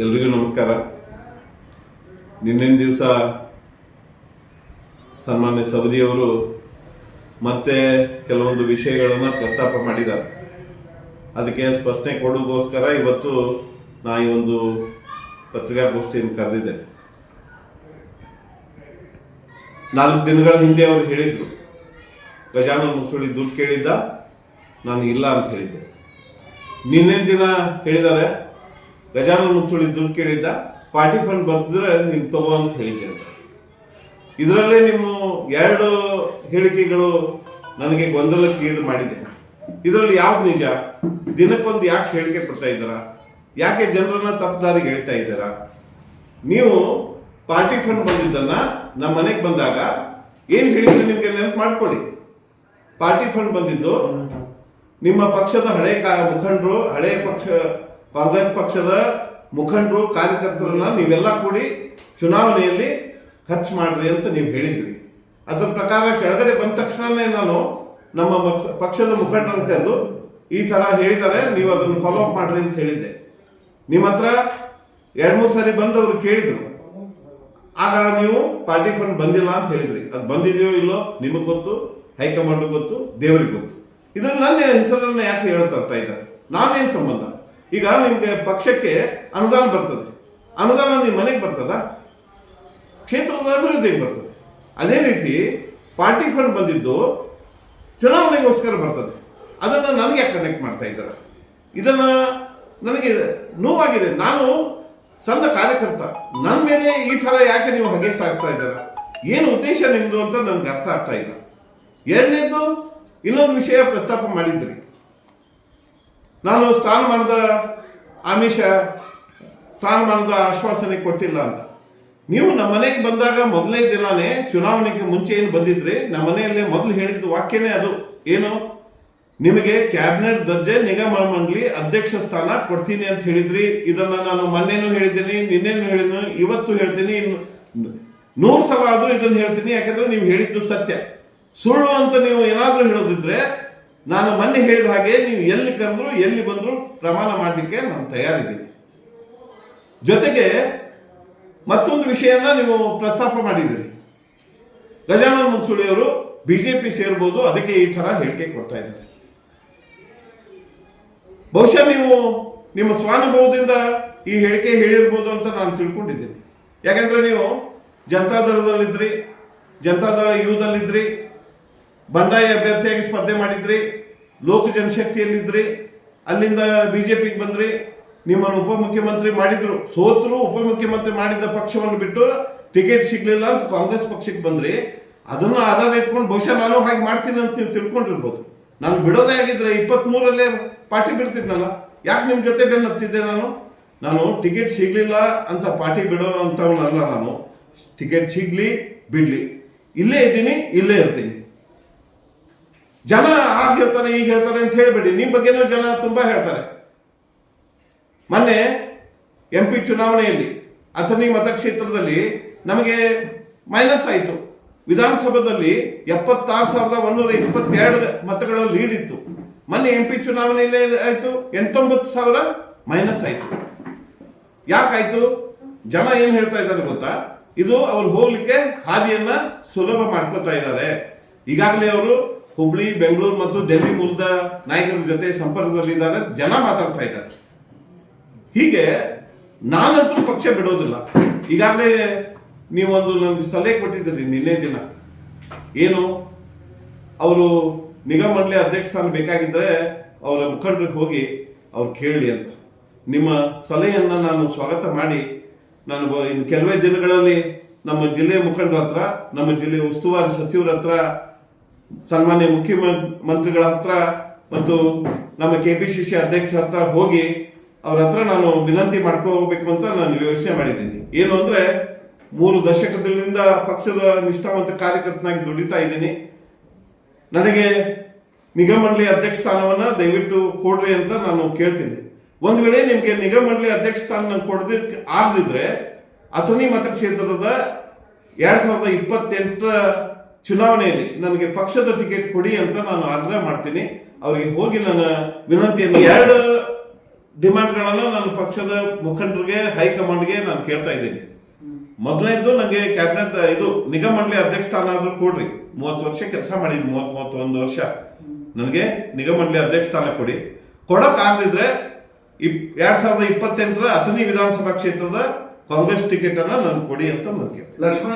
ಎಲ್ರಿಗೂ ನಮಸ್ಕಾರ. ನಿನ್ನಿನ ದಿವಸ ಸನ್ಮಾನ್ಯ ಸವದಿಯವರು ಮತ್ತೆ ಕೆಲವೊಂದು ವಿಷಯಗಳನ್ನ ಪ್ರಸ್ತಾಪ ಮಾಡಿದ್ದಾರೆ. ಅದಕ್ಕೆ ಸ್ಪಷ್ಟನೆ ಕೊಡೋಗೋಸ್ಕರ ಇವತ್ತು ನಾ ಈ ಒಂದು ಪತ್ರಿಕಾಗೋಷ್ಠಿಯನ್ನು ಕರೆದಿದ್ದೆ. ನಾಲ್ಕು ದಿನಗಳ ಹಿಂದೆ ಅವರು ಹೇಳಿದ್ರು. ಗಜಾನನ ಮುಸುಳಿ ದುಡ್ಡು ಕೇಳಿದ್ದ, ನಾನು ಇಲ್ಲ ಅಂತ ಹೇಳಿದ್ದೆ. ನಿನ್ನೆ ದಿನ ಹೇಳಿದ್ದಾರೆ ಗಜಾನನ ಮುಸುಳಿ ದುಡ್ಡು ಕೇಳಿದ್ದ, ಪಾರ್ಟಿ ಫಂಡ್ ಬರ್ತಿದ್ರೆ ನೀನು ತಗೋ ಅಂತ ಹೇಳಿದ್ದೆ ಅಂತ. ಇದರಲ್ಲೇ ನಿಮ್ಮ ಎರಡು ಹೇಳಿಕೆಗಳು ನನಗೆ ಗೊಂದಲಕ್ಕೀಡು ಮಾಡಿದೆ. ಇದರಲ್ಲಿ ಯಾವ್ದು ನಿಜ? ದಿನಕ್ಕೊಂದು ಯಾಕೆ ಹೇಳಿಕೆ ಕೊಡ್ತಾ ಇದ್ದೀರಾ? ಯಾಕೆ ಜನರನ್ನ ತಪ್ಪದಾರಿಗೆ ಹೇಳ್ತಾ ಇದ್ದಾರಾ? ನೀವು ಪಾರ್ಟಿ ಫಂಡ್ ಬಂದಿದ್ದನ್ನ ನಮ್ಮ ಮನೆಗೆ ಬಂದಾಗ ಏನ್ ಹೇಳಿದ್ರೆ ನಿಮ್ಗೆ ನೆನಪು ಮಾಡ್ಕೊಳ್ಳಿ ಪಾರ್ಟಿ ಫಂಡ್ ಬಂದಿದ್ದು ನಿಮ್ಮ ಪಕ್ಷದ ಹಳೆ ಮುಖಂಡರು, ಹಳೆ ಪಕ್ಷ ಕಾಂಗ್ರೆಸ್ ಪಕ್ಷದ ಮುಖಂಡರು, ಕಾರ್ಯಕರ್ತರನ್ನ ನೀವೆಲ್ಲ ಕೂಡಿ ಚುನಾವಣೆಯಲ್ಲಿ ಖರ್ಚು ಮಾಡ್ರಿ ಅಂತ ನೀವು ಹೇಳಿದ್ರಿ. ಅದರ ಪ್ರಕಾರ ಕೆಳಗಡೆ ಬಂದ ತಕ್ಷಣನೇ ನಾನು ನಮ್ಮ ಪಕ್ಷದ ಮುಖಂಡರನ್ನು ಕರೆದು ಈ ತರ ಹೇಳಿದ್ದಾರೆ, ನೀವು ಅದನ್ನು ಫಾಲೋ ಅಪ್ ಮಾಡ್ರಿ ಅಂತ ಹೇಳಿದ್ದೆ. ನಿಮ್ಮ ಹತ್ರ ಎರಡ್ ಮೂರು ಸಾರಿ ಬಂದವರು ಕೇಳಿದ್ರು. ಆಗ ನೀವು ಪಾರ್ಟಿ ಫಂಡ್ ಬಂದಿಲ್ಲ ಅಂತ ಹೇಳಿದ್ರಿ. ಅದು ಬಂದಿದೆಯೋ ಇಲ್ಲೋ ನಿಮಗೆ ಗೊತ್ತು ಹೈಕಮಾಂಡ್ ಗೊತ್ತು, ದೇವರಿಗೆ ಗೊತ್ತು. ಇದ್ರಲ್ಲಿ ನನ್ನ ಹೆಸರನ್ನ ಯಾಕೆ ಹೇಳ್ತಾ ಇದ್ದಾರೆ? ನಾನೇನ್ ಸಂಬಂಧ? ಈಗ ನಿಮಗೆ ಪಕ್ಷಕ್ಕೆ ಅನುದಾನ ಬರ್ತದೆ. ಅನುದಾನ ನಿಮ್ಮ ಮನೆಗೆ ಬರ್ತದ? ಕ್ಷೇತ್ರದ ಅಭಿವೃದ್ಧಿಗೆ ಬರ್ತದೆ. ಅದೇ ರೀತಿ ಪಾರ್ಟಿ ಫಂಡ್ ಬಂದಿದ್ದು ಚುನಾವಣೆಗೋಸ್ಕರ ಬರ್ತದೆ. ಅದನ್ನು ನನಗೆ ಕನೆಕ್ಟ್ ಮಾಡ್ತಾ ಇದ್ದಾರೆ. ಇದನ್ನು ನನಗೆ ನೋವಾಗಿದೆ. ನಾನು ಸಣ್ಣ ಕಾರ್ಯಕರ್ತ. ನನ್ನ ಮೇಲೆ ಈ ಥರ ಯಾಕೆ ನೀವು ಹಗೆ ಸಾಗಿಸ್ತಾ ಇದ್ದಾರೆ? ಏನು ಉದ್ದೇಶ ನಿಮ್ಮದು ಅಂತ ನನಗೆ ಅರ್ಥ ಆಗ್ತಾ ಇಲ್ಲ. ಎರಡನೇದು ಇನ್ನೊಂದು ವಿಷಯ ಪ್ರಸ್ತಾಪ ಮಾಡಿದ್ರಿ. ನಾನು ಸ್ಥಾನಮಾನದ ಆಮಿಷ, ಸ್ಥಾನಮಾನದ ಆಶ್ವಾಸನೆ ಕೊಟ್ಟಿಲ್ಲ ಅಂತ. ನೀವು ನಮ್ಮ ಮನೆಗೆ ಬಂದಾಗ ಮೊದಲನೇ ದಿನಾನೇ ಚುನಾವಣೆಗೆ ಮುಂಚೆ ಏನು ಬಂದಿದ್ರಿ? ನಮ್ಮ ಮನೆಯಲ್ಲೇ ಮೊದಲು ಹೇಳಿದ್ದು ವಾಕ್ಯನೇ ಅದು. ಏನು? ನಿಮಗೆ ಕ್ಯಾಬಿನೆಟ್ ದರ್ಜೆ ನಿಗಮ ಮಂಡಳಿ ಅಧ್ಯಕ್ಷ ಸ್ಥಾನ ಕೊಡ್ತೀನಿ ಅಂತ ಹೇಳಿದ್ರಿ. ಇದನ್ನ ನಾನು ಮೊನ್ನೆನು ಹೇಳಿದ್ದೀನಿ, ನಿನ್ನೆನು ಹೇಳಿದ್ದೀನಿ, ಇವತ್ತು ಹೇಳ್ತೀನಿ. ನೂರು ಸಲ ಆದರೂ ಇದನ್ನು ಹೇಳ್ತೀನಿ. ಯಾಕಂದ್ರೆ ನೀವು ಹೇಳಿದ್ದು ಸತ್ಯ. ಸುಳ್ಳು ಅಂತ ನೀವು ಏನಾದರೂ ಹೇಳೋದಿದ್ರೆ ನಾನು ಮೊನ್ನೆ ಹೇಳಿದ ಹಾಗೆ ನೀವು ಎಲ್ಲಿ ಕರೆದ್ರು, ಎಲ್ಲಿ ಬಂದ್ರು ಪ್ರಮಾಣ ಮಾಡಲಿಕ್ಕೆ ನಾನು ತಯಾರಿದ್ದೀನಿ. ಜೊತೆಗೆ ಮತ್ತೊಂದು ವಿಷಯನ ನೀವು ಪ್ರಸ್ತಾಪ ಮಾಡಿದಿರಿ ಬಿ ಜೆ ಬಿಜೆಪಿ ಸೇರ್ಬೋದು, ಅದಕ್ಕೆ ಈ ತರ ಹೇಳಿಕೆ ಕೊಡ್ತಾ ಇದ್ದಾರೆ. ಬಹುಶಃ ನೀವು ನಿಮ್ಮ ಸ್ವಾನುಭವದಿಂದ ಈ ಹೇಳಿಕೆ ಹೇಳಿರ್ಬೋದು ಅಂತ ನಾನು ತಿಳ್ಕೊಂಡಿದ್ದೀನಿ. ಯಾಕಂದ್ರೆ ನೀವು ಜನತಾದಳದಲ್ಲಿದ್ರಿ ಜನತಾದಳ ಯುವದಲ್ಲಿದ್ರಿ ಬಂಡಾಯ ಅಭ್ಯರ್ಥಿಯಾಗಿ ಸ್ಪರ್ಧೆ ಮಾಡಿದ್ರಿ, ಲೋಕ ಜನಶಕ್ತಿಯಲ್ಲಿದ್ರಿ, ಅಲ್ಲಿಂದ ಬಿಜೆಪಿಗೆ ಬಂದ್ರಿ, ನಿಮ್ಮನ್ನು ಉಪಮುಖ್ಯಮಂತ್ರಿ ಮಾಡಿದ್ರು. ಸೋತರು ಉಪಮುಖ್ಯಮಂತ್ರಿ ಮಾಡಿದ ಪಕ್ಷವನ್ನು ಬಿಟ್ಟು ಟಿಕೆಟ್ ಸಿಗ್ಲಿಲ್ಲ ಅಂತ ಕಾಂಗ್ರೆಸ್ ಪಕ್ಷಕ್ಕೆ ಬಂದ್ರಿ. ಅದನ್ನು ಆಧಾರ ಇಟ್ಕೊಂಡು ಬಹುಶಃ ನಾನು ಹಾಗೆ ಮಾಡ್ತೀನಿ ಅಂತ ನೀವು ತಿಳ್ಕೊಂಡಿರ್ಬೋದು. ನಾನು ಬಿಡೋದೇ ಆಗಿದ್ರೆ ಇಪ್ಪತ್ತ್ ಮೂರಲ್ಲೇ ಪಾರ್ಟಿ ಬಿಡ್ತಿದ್ನಲ್ಲ, ಯಾಕೆ ನಿಮ್ಮ ಜೊತೆ ಬೆನ್ನತ್ತಿದ್ದೆ ನಾನು? ನಾನು ಟಿಕೆಟ್ ಸಿಗ್ಲಿಲ್ಲ ಅಂತ ಪಾರ್ಟಿ ಬಿಡೋ ಅಂತವನಲ್ಲ ನಾನು. ಟಿಕೆಟ್ ಸಿಗ್ಲಿ, ಬಿಡ್ಲಿ. ಇಲ್ಲೇ ಇದ್ದೀನಿ, ಇಲ್ಲೇ ಇರ್ತೀನಿ. ಜನ ಆಗ ಹೇಳ್ತಾರೆ ಈಗ ಹೇಳ್ತಾರೆ ಅಂತ ಹೇಳಬೇಡಿ. ನಿಮ್ ಬಗ್ಗೆನೂ ಜನ ತುಂಬಾ ಹೇಳ್ತಾರೆ. ಮೊನ್ನೆ ಎಂ ಪಿ ಚುನಾವಣೆಯಲ್ಲಿ, ಅಥಣಿ ಮತಕ್ಷೇತ್ರದಲ್ಲಿ ನಮಗೆ ಮೈನಸ್ ಆಯಿತು. ವಿಧಾನಸಭೆಯಲ್ಲಿ ಎಪ್ಪತ್ತಾರು ಸಾವಿರದ ಒಂದೂರ ಇಪ್ಪತ್ತೆರಡು ಮತಗಳ ಲೀಡ್ ಇತ್ತು. ಮೊನ್ನೆ ಎಂ ಪಿ ಚುನಾವಣೆಯಲ್ಲಿ ಆಯ್ತು, ಎಂಟೊಂಬತ್ತು ಸಾವಿರ ಮೈನಸ್ ಆಯ್ತು. ಯಾಕಾಯ್ತು ಜನ ಏನ್ ಹೇಳ್ತಾ ಇದ್ದಾರೆ ಗೊತ್ತಾ? ಇದು ಅವ್ರು ಹೋಗ್ಲಿಕ್ಕೆ ಹಾದಿಯನ್ನ ಸುಲಭ ಮಾಡ್ಕೋತಾ ಇದ್ದಾರೆ. ಈಗಾಗಲೇ ಅವರು ಹುಬ್ಳಿ, ಬೆಂಗಳೂರು ಮತ್ತು ಡೆಲ್ಲಿ ಮೂಲದ ನಾಯಕರ ಜೊತೆ ಸಂಪರ್ಕದಲ್ಲಿದ್ದಾರೆ ಜನ ಮಾತಾಡ್ತಾ ಇದ್ದಾರೆ. ಹೀಗೆ ನಾನಂತೂ ಪಕ್ಷ ಬಿಡೋದಿಲ್ಲ. ಈಗಾಗಲೇ ನೀವೊಂದು ನನಗೆ ಸಲಹೆ ಕೊಟ್ಟಿದ್ದೀರಿ ನಿನ್ನೆ ದಿನ. ಏನು? ಅವರು ನಿಗಮ ಮಂಡಳಿ ಅಧ್ಯಕ್ಷ ಸ್ಥಾನ ಬೇಕಾಗಿದ್ರೆ ಅವರ ಮುಖಂಡರಿಗೆ ಹೋಗಿ ಅವ್ರು ಕೇಳಿ ಅಂತ. ನಿಮ್ಮ ಸಲಹೆಯನ್ನು ನಾನು ಸ್ವಾಗತ ಮಾಡಿ, ನಾನು ಇನ್ನು ಕೆಲವೇ ದಿನಗಳಲ್ಲಿ ನಮ್ಮ ಜಿಲ್ಲೆಯ ಮುಖಂಡರ ಹತ್ರ, ನಮ್ಮ ಜಿಲ್ಲೆಯ ಉಸ್ತುವಾರಿ ಸಚಿವರ ಹತ್ರ ಸನ್ಮಾನ್ಯ ಮುಖ್ಯಮಂತ್ರಿಗಳ ಹತ್ರ ಮತ್ತು ನಮ್ಮ ಕೆ ಪಿ ಸಿ ಸಿ ಅಧ್ಯಕ್ಷರ ಹತ್ರ ಹೋಗಿ ಅವ್ರ ಹತ್ರ ನಾನು ವಿನಂತಿ ಮಾಡ್ಕೋಬೇಕು ಅಂತ ನಾನು ಯೋಚನೆ ಮಾಡಿದ್ದೀನಿ. ಏನು ಅಂದ್ರೆ ಮೂರು ದಶಕದಿಂದ ಪಕ್ಷದ ನಿಷ್ಠಾವಂತ ಕಾರ್ಯಕರ್ತನಾಗಿ ದುಡಿತಾ ಇದ್ದೀನಿ. ನನಗೆ ನಿಗಮ ಮಂಡಳಿ ಅಧ್ಯಕ್ಷ ಸ್ಥಾನವನ್ನ ದಯವಿಟ್ಟು ಕೊಡ್ರಿ ಅಂತ ನಾನು ಕೇಳ್ತೀನಿ. ಒಂದ್ ವೇಳೆ ನಿಮ್ಗೆ ನಿಗಮ ಮಂಡಳಿ ಅಧ್ಯಕ್ಷ ಸ್ಥಾನ ಕೊಡದಿಕ್ಕೆ ಆಗದಿದ್ರೆ ಅಥಣಿ ಮತಕ್ಷೇತ್ರದ ಎರಡ್ ಸಾವಿರದ ಇಪ್ಪತ್ತೆಂಟರ ಚುನಾವಣೆಯಲ್ಲಿ ನನಗೆ ಪಕ್ಷದ ಟಿಕೆಟ್ ಕೊಡಿ ಅಂತ ನಾನು ಆಗ್ರಹ ಮಾಡ್ತೀನಿ. ಅವರಿಗೆ ಹೋಗಿ ನನ್ನ ವಿನಂತಿಯನ್ನು ಎರಡು ಡಿಮ್ಯಾಂಡ್ಗಳನ್ನು ನನ್ನ ಪಕ್ಷದ ಮುಖಂಡರಿಗೆ, ಹೈಕಮಾಂಡ್ಗೆ ನಾನು ಕೇಳ್ತಾ ಇದ್ದೀನಿ. ಮೊದಲನೇದು ನನಗೆ ಕ್ಯಾಬಿನೆಟ್, ಇದು ನಿಗಮ ಮಂಡಳಿ ಅಧ್ಯಕ್ಷ ಸ್ಥಾನ ಆದ್ರೂ ಕೊಡ್ರಿ. ಮೂವತ್ತು ವರ್ಷ ಕೆಲಸ ಮಾಡಿದ್ವಿ ಮೂವತ್ ಮೂವತ್ತೊಂದು ವರ್ಷ. ನನಗೆ ನಿಗಮ ಮಂಡಳಿ ಅಧ್ಯಕ್ಷ ಸ್ಥಾನ ಕೊಡಿ. ಕೊಡಕ್ ಆಗದಿದ್ರೆ ಇಪ್, ಎರಡ್ ಸಾವಿರದ ಇಪ್ಪತ್ತೆಂಟರ ಅಥಣಿ ವಿಧಾನಸಭಾ ಕ್ಷೇತ್ರದ ಕಾಂಗ್ರೆಸ್ ಟಿಕೆಟ್ ಅನ್ನ ನಾನು ಕೊಡಿ ಅಂತ ನಾನು ಕೇಳ್ತೀನಿ. ಲಕ್ಷ್ಮಣ